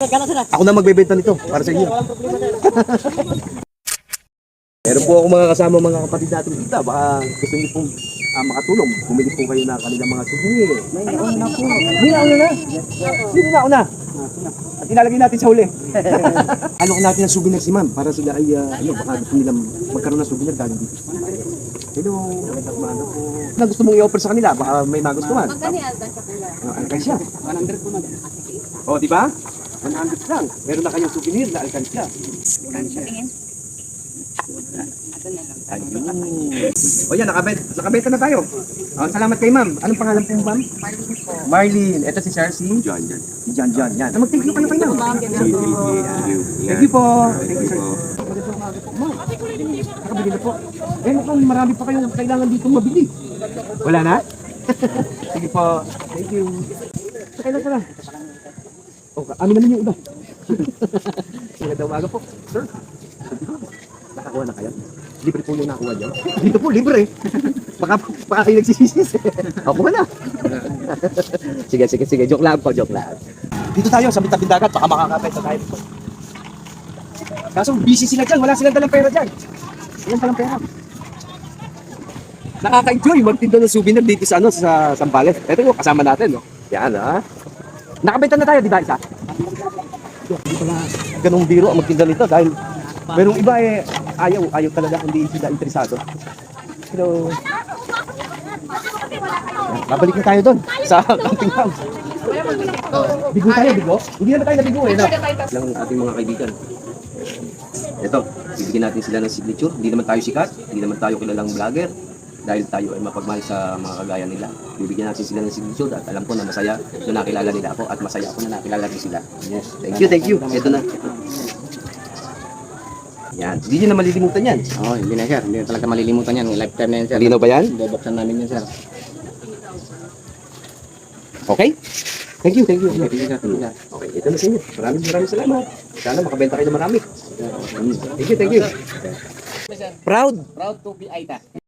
Ako na magbebenta nito para sa inyo. Meron po ako mga kasama mga kapatid natin dito. Baka gusto niyo pong ah, makatulong. Bumili po kayo ng kanilang mga souvenir. May nauna po. May nauna na? Sino nauna? At ilalagay natin sa huli. ano natin ng souvenir si ma'am para sila ay ah, ano, baka gusto nilang magkaroon ng souvenir galing dito. Hello, umaga po. Na gusto mong i-offer sa kanila, baka may magustuhan. Magkano yung alkansya kuya? Uh, alkansya. 100 po na. O, di ba? 100 lang. Meron na kayong souvenir na alkansya. Ayun. O yan, nakabet, nakabeta na tayo. Ah, salamat kay ma'am. Anong pangalan po ma'am? Marlene po. Marlene. Ito si Sir, si John John. Si John John. Yan. Ah, Mag-thank you kayo kay ma'am. Thank you. Po. Thank you, sir. Magandang umaga po, ma'am. Nakabili na po. Eh, mukhang marami pa kayong kailangan dito mabili. Wala na? Sige po. Thank you. Sa kailan ka na? Oh, amin naman yung iba. Magandang umaga po. Sir, nakakuha na kayo? Libre po yung nakuha dyan. Dito po, libre. baka, baka kayo nagsisisi. Ako na. sige, sige, sige. Joke lang po, joke lang. Dito tayo sa Bitabing Dagat. Baka makakapit sa tayo dito. Kaso busy sila dyan. Wala silang dalang pera dyan. Walang dalang pera. Nakaka-enjoy magtinda ng souvenir dito sa ano sa Sambales. Ito yung kasama natin, no. Yan, ha. Nakabenta na tayo, di ba, isa? Hindi pala ganong biro ang magtinda nito dahil merong iba eh ayaw, ayaw talaga hindi sila interesado. Pero babalik na tayo doon sa camping house. Bigo tayo, bigo? Hindi naman tayo nabigo eh. No? Lang ating mga kaibigan. Ito, bibigyan natin sila ng signature. Hindi naman tayo sikat, hindi naman tayo kilalang vlogger. Dahil tayo ay mapagmahal sa mga kagaya nila. Bibigyan natin sila ng signature at alam ko na masaya na nakilala nila ako at masaya ako na nakilala rin sila. Yes. Thank you, thank you. Ito na. Yan. Hindi nyo na malilimutan yan. Oo, hindi na sir. Hindi na talaga malilimutan yan. Lifetime na yan sir. Malinaw ba yan? Bubuksan namin yan sir. Okay? Thank you, thank you. Okay, ito na sa inyo. Maraming maraming salamat. Sana makabenta kayo ng marami. Thank you, thank you. Proud. Proud to be Aita.